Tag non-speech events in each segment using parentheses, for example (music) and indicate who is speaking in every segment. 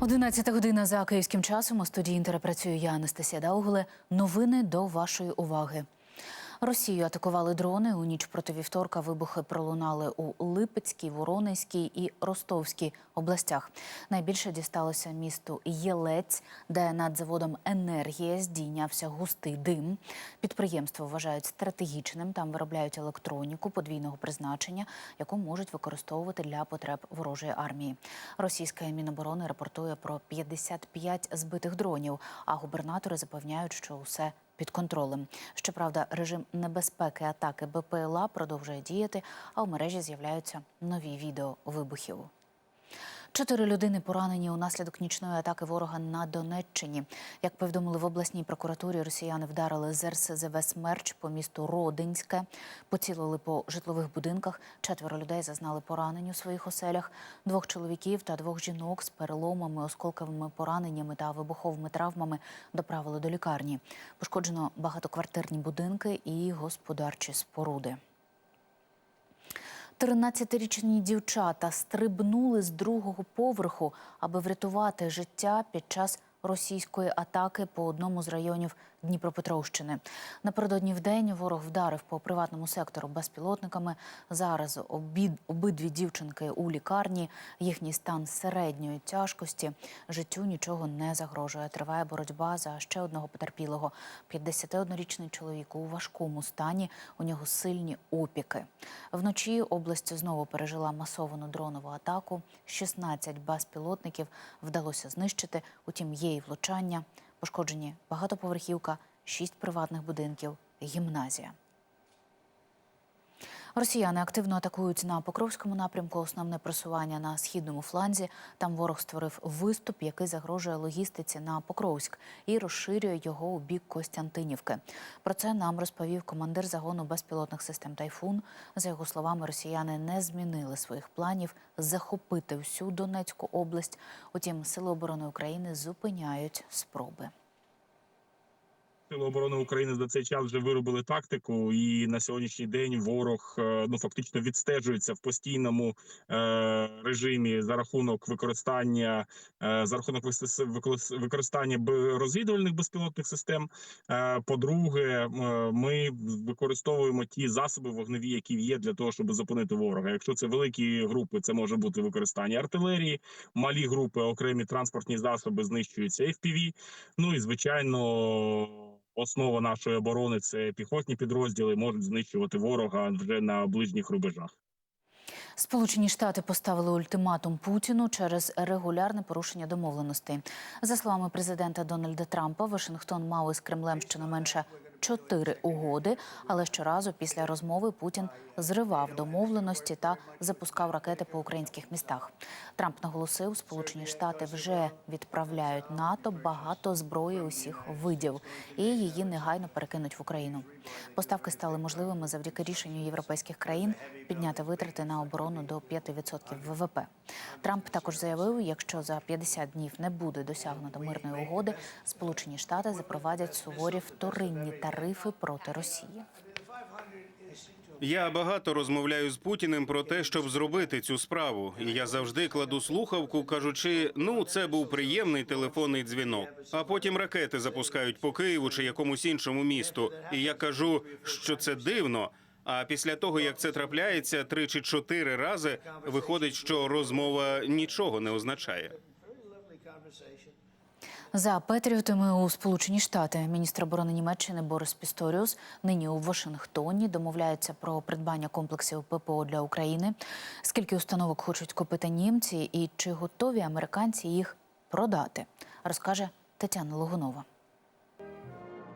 Speaker 1: 11 година за київським часом. У студії Інтера працює я, Анастасія Даугле. Новини до вашої уваги. Росію атакували дрони. У ніч проти вівторка вибухи пролунали у Липецькій, Воронезькій і Ростовській областях. Найбільше дісталося місту Єлець, де над заводом енергія здійнявся густий дим. Підприємство вважають стратегічним. Там виробляють електроніку подвійного призначення, яку можуть використовувати для потреб ворожої армії. Російська міноборони репортує про 55 збитих дронів. А губернатори запевняють, що усе під контролем. Щоправда, режим небезпеки атаки БПЛА продовжує діяти, а в мережі з'являються нові відео вибухів. Чотири людини поранені унаслідок нічної атаки ворога на Донеччині. Як повідомили в обласній прокуратурі, росіяни вдарили з РСЗВ «Смерч» по місту Родинське, поцілили по житлових будинках. Четверо людей зазнали поранень у своїх оселях. Двох чоловіків та двох жінок з переломами, осколковими пораненнями та вибуховими травмами доправили до лікарні. Пошкоджено багатоквартирні будинки і господарчі споруди. 13-річні дівчата стрибнули з другого поверху, аби врятувати життя під час російської атаки по одному з районів Дніпропетровщини. Напередодні в день ворог вдарив по приватному сектору безпілотниками. Зараз обід, обидві дівчинки у лікарні. Їхній стан середньої тяжкості. Життю нічого не загрожує. Триває боротьба за ще одного потерпілого. 51-річний чоловік у важкому стані. У нього сильні опіки. Вночі область знову пережила масовану дронову атаку. 16 безпілотників вдалося знищити. Утім, є і влучання. Пошкоджені багатоповерхівка, шість приватних будинків, гімназія. Росіяни активно атакують на Покровському напрямку. Основне просування на східному фланзі. Там ворог створив виступ, який загрожує логістиці на Покровськ і розширює його у бік Костянтинівки. Про це нам розповів командир загону безпілотних систем Тайфун. За його словами, росіяни не змінили своїх планів захопити всю Донецьку область. Утім, сили оборони України зупиняють спроби.
Speaker 2: Сили оборони України за цей час вже виробили тактику, і на сьогоднішній день ворог е, ну фактично відстежується в постійному е, режимі за рахунок використання е, за рахунок використання розвідувальних безпілотних систем. Е, по-друге, е, ми використовуємо ті засоби вогневі, які є для того, щоб зупинити ворога. Якщо це великі групи, це може бути використання артилерії, малі групи, окремі транспортні засоби знищуються FPV, Ну і звичайно, основа нашої оборони це піхотні підрозділи, можуть знищувати ворога вже на ближніх рубежах.
Speaker 1: Сполучені Штати поставили ультиматум Путіну через регулярне порушення домовленостей. За словами президента Дональда Трампа, Вашингтон мав із Кремлем щонайменше чотири угоди, але щоразу після розмови Путін зривав домовленості та запускав ракети по українських містах. Трамп наголосив, Сполучені Штати вже відправляють НАТО багато зброї усіх видів, і її негайно перекинуть в Україну. Поставки стали можливими завдяки рішенню європейських країн підняти витрати на оборону до 5% ВВП. Трамп також заявив, якщо за 50 днів не буде досягнуто мирної угоди, Сполучені Штати запровадять суворі вторинні тарифи проти Росії.
Speaker 3: Я багато розмовляю з Путіним про те, щоб зробити цю справу. І я завжди кладу слухавку, кажучи: ну, це був приємний телефонний дзвінок. А потім ракети запускають по Києву чи якомусь іншому місту. І я кажу, що це дивно. А після того, як це трапляється три чи чотири рази, виходить, що розмова нічого не означає.
Speaker 1: За патріотами у Сполучені Штати міністр оборони Німеччини Борис Пісторіус нині у Вашингтоні домовляється про придбання комплексів ППО для України. Скільки установок хочуть купити німці, і чи готові американці їх продати, розкаже Тетяна Логунова.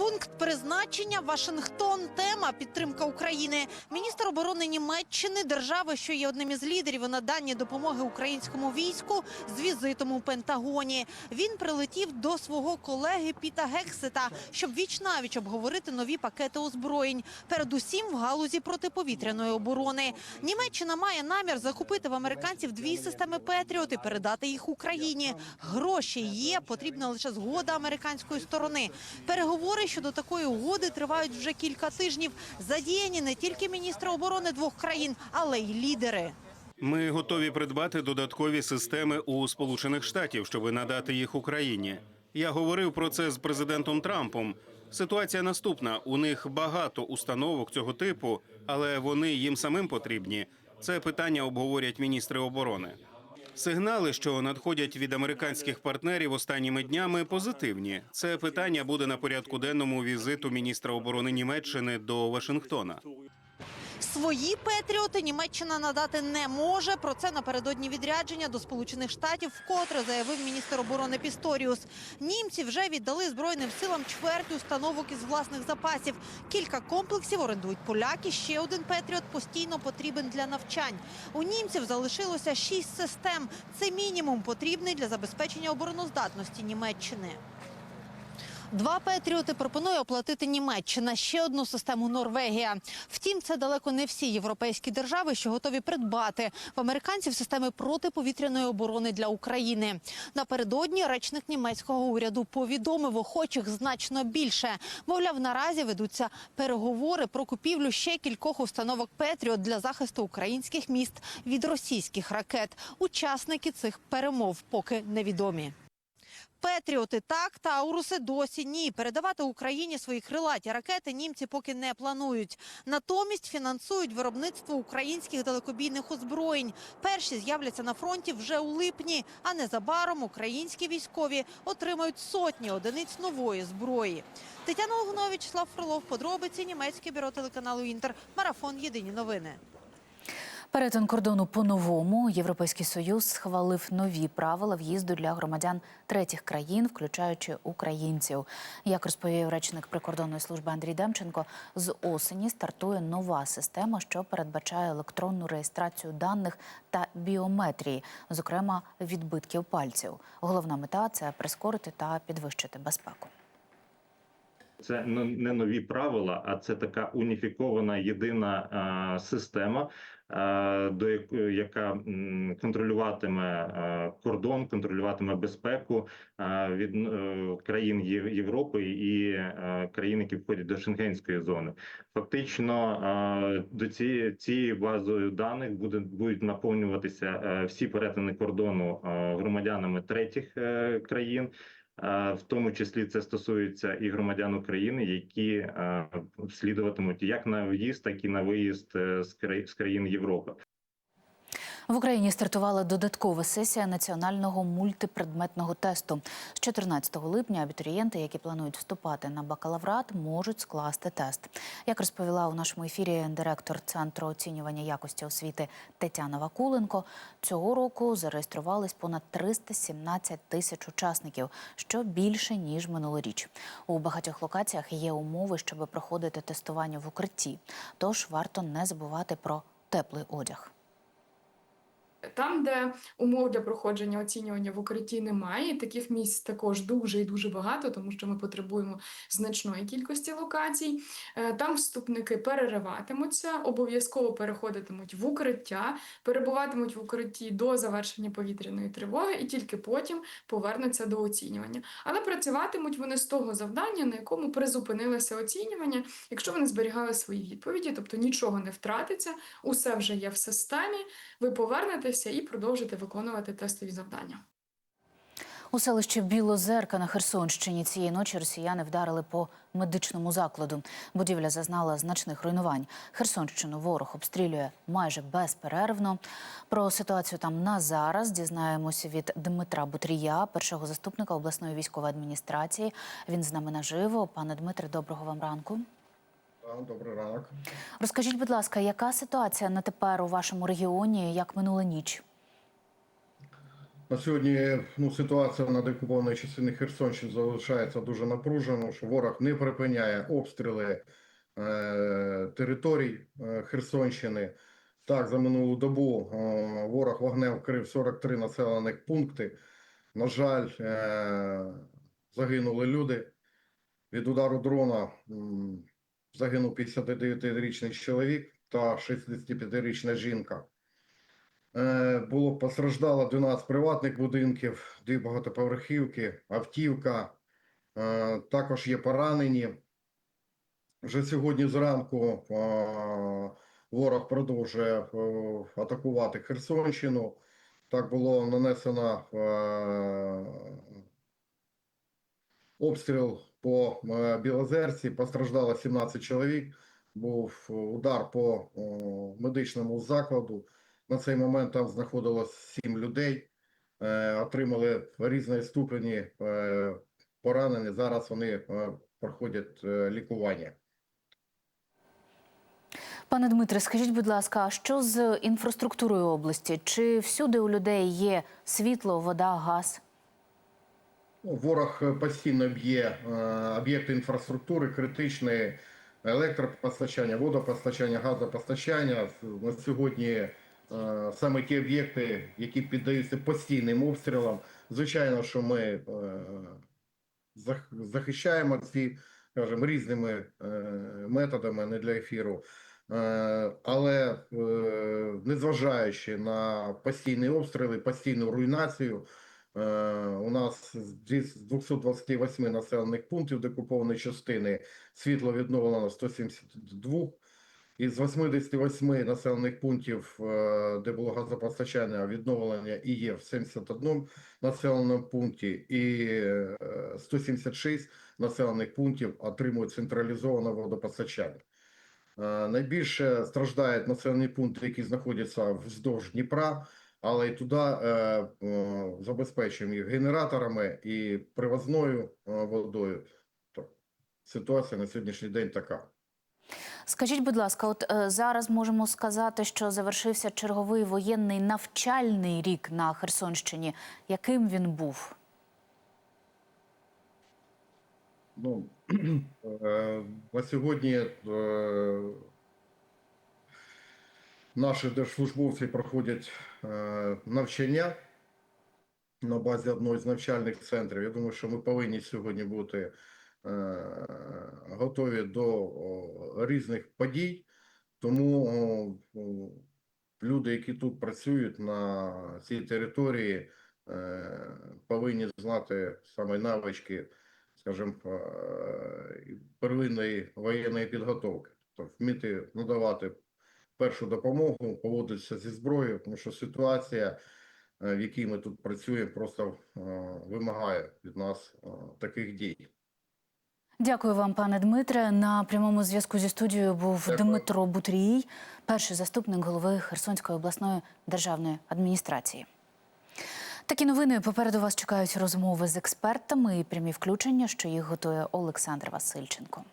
Speaker 4: Пункт призначення Вашингтон. Тема підтримка України. Міністр оборони Німеччини, держави, що є одним із лідерів у наданні допомоги українському війську, з візитом у Пентагоні. Він прилетів до свого колеги Піта Гексета, щоб віч обговорити нові пакети озброєнь, передусім в галузі протиповітряної оборони. Німеччина має намір закупити в американців дві системи Петріот і передати їх Україні. Гроші є, потрібна лише згода американської сторони. Переговори щодо такої угоди тривають вже кілька тижнів. Задіяні не тільки міністри оборони двох країн, але й лідери.
Speaker 3: Ми готові придбати додаткові системи у Сполучених Штатів, щоб надати їх Україні. Я говорив про це з президентом Трампом. Ситуація наступна: у них багато установок цього типу, але вони їм самим потрібні. Це питання обговорять міністри оборони. Сигнали, що надходять від американських партнерів останніми днями, позитивні. Це питання буде на порядку денному візиту міністра оборони Німеччини до Вашингтона.
Speaker 4: Свої патріоти Німеччина надати не може. Про це напередодні відрядження до Сполучених Штатів вкотре заявив міністр оборони Пісторіус. Німці вже віддали збройним силам чверть установок із власних запасів. Кілька комплексів орендують поляки. Ще один патріот постійно потрібен для навчань. У німців залишилося шість систем. Це мінімум потрібний для забезпечення обороноздатності Німеччини. Два патріоти пропонує оплатити Німеччина, ще одну систему Норвегія. Втім, це далеко не всі європейські держави, що готові придбати в американців системи протиповітряної оборони для України. Напередодні речник німецького уряду повідомив охочих значно більше. Мовляв, наразі ведуться переговори про купівлю ще кількох установок Петріот для захисту українських міст від російських ракет. Учасники цих перемов поки невідомі. Петріоти так, Тауруси досі ні. Передавати Україні свої крилаті ракети німці поки не планують. Натомість фінансують виробництво українських далекобійних озброєнь. Перші з'являться на фронті вже у липні, а незабаром українські військові отримають сотні одиниць нової зброї. Тетяна Логунович, Слав Фролов, подробиці німецьке бюро телеканалу Інтер. Марафон. Єдині новини.
Speaker 1: Перетин кордону по-новому Європейський Союз схвалив нові правила в'їзду для громадян третіх країн, включаючи українців. Як розповів речник прикордонної служби Андрій Демченко, з осені стартує нова система, що передбачає електронну реєстрацію даних та біометрії, зокрема відбитків пальців. Головна мета це прискорити та підвищити безпеку.
Speaker 5: Це не нові правила, а це така уніфікована єдина система, до якої яка контролюватиме кордон, контролюватиме безпеку від е, країн Є- Європи і країн, які входять до Шенгенської зони. Фактично до цієї цією базою даних буде будуть наповнюватися е, всі перетини кордону е, громадянами третіх е, країн. В тому числі це стосується і громадян України, які слідуватимуть як на в'їзд, так і на виїзд е, з країн Європи.
Speaker 1: В Україні стартувала додаткова сесія національного мультипредметного тесту. З 14 липня абітурієнти, які планують вступати на бакалаврат, можуть скласти тест. Як розповіла у нашому ефірі директор центру оцінювання якості освіти Тетяна Вакуленко, цього року зареєструвались понад 317 тисяч учасників, що більше ніж минулоріч. У багатьох локаціях є умови, щоб проходити тестування в укритті. Тож варто не забувати про теплий одяг.
Speaker 6: Там, де умов для проходження оцінювання в укритті немає, таких місць також дуже і дуже багато, тому що ми потребуємо значної кількості локацій. Е, Там вступники перериватимуться, обов'язково переходитимуть в укриття, перебуватимуть в укритті до завершення повітряної тривоги і тільки потім повернуться до оцінювання. Але працюватимуть вони з того завдання, на якому призупинилося оцінювання, якщо вони зберігали свої відповіді, тобто нічого не втратиться, усе вже є в системі. Ви повернетеся і продовжите виконувати тестові завдання.
Speaker 1: У селищі Білозерка на Херсонщині цієї ночі росіяни вдарили по медичному закладу. Будівля зазнала значних руйнувань. Херсонщину ворог обстрілює майже безперервно. Про ситуацію там на зараз дізнаємося від Дмитра Бутрія, першого заступника обласної військової адміністрації. Він з нами наживо. Пане Дмитре, доброго вам ранку.
Speaker 7: Добрий ранок.
Speaker 1: Розкажіть, будь ласка, яка ситуація на тепер у вашому регіоні, як минула ніч?
Speaker 7: На сьогодні ну, ситуація на деокупованій частині Херсонщини залишається дуже напруженою, що ворог не припиняє обстріли е, територій е, Херсонщини. Так, за минулу добу е, ворог вогнем вкрив 43 населених пункти. На жаль, е, загинули люди. Від удару дрона загинув 59-річний чоловік та 65-річна жінка. Е, Було постраждало 12 приватних будинків, дві багатоповерхівки, автівка. Е, Також є поранені. Вже сьогодні зранку е, ворог продовжує атакувати Херсонщину. Так було нанесено обстріл по е, Білозерці, постраждало 17 чоловік, був удар по медичному закладу. На цей момент там знаходилось 7 людей, е, отримали різної ступені е, поранені. Зараз вони е, проходять е, лікування.
Speaker 1: Пане Дмитре, скажіть, будь ласка, а що з інфраструктурою області? Чи всюди у людей є світло, вода, газ?
Speaker 7: Ну, Ворог е, постійно б'є е, об'єкти інфраструктури, критичної електропостачання, водопостачання, газопостачання. На сьогодні е, саме ті об'єкти, які піддаються постійним обстрілам. Звичайно, що ми захищаємо ці, скажімо, різними методами, не для ефіру. Але незважаючи на постійні обстріли, постійну руйнацію, У нас з дві- з 228 населених пунктів декупованої частини світло відновлено на 172. Із 88 населених пунктів, е, де було газопостачання, відновлення і є в 71 населеному пункті, і е, 176 населених пунктів отримують централізоване водопостачання. Е, Найбільше страждають населені пункти, які знаходяться вздовж Дніпра, але і туди е, е, забезпечуємо їх генераторами і привозною е, водою. То ситуація на сьогоднішній день така.
Speaker 1: Скажіть, будь ласка, от е, зараз можемо сказати, що завершився черговий воєнний навчальний рік на Херсонщині. Яким він був?
Speaker 7: Ну, (clears throat) е, на сьогодні е, наші держслужбовці проходять е, навчання на базі одного з навчальних центрів. Я думаю, що ми повинні сьогодні бути е, готові до різних подій. Тому люди, які тут працюють на цій території, е, повинні знати саме навички скажімо, первинної воєнної підготовки, тобто вміти надавати першу допомогу, поводитися зі зброєю, тому що ситуація, е, в якій ми тут працюємо, просто е, вимагає від нас е, таких дій.
Speaker 1: Дякую вам, пане Дмитре. На прямому зв'язку зі студією був
Speaker 7: Дякую.
Speaker 1: Дмитро Бутрій, перший заступник голови Херсонської обласної державної адміністрації. Такі новини попереду вас чекають розмови з експертами і прямі включення, що їх готує Олександр Васильченко.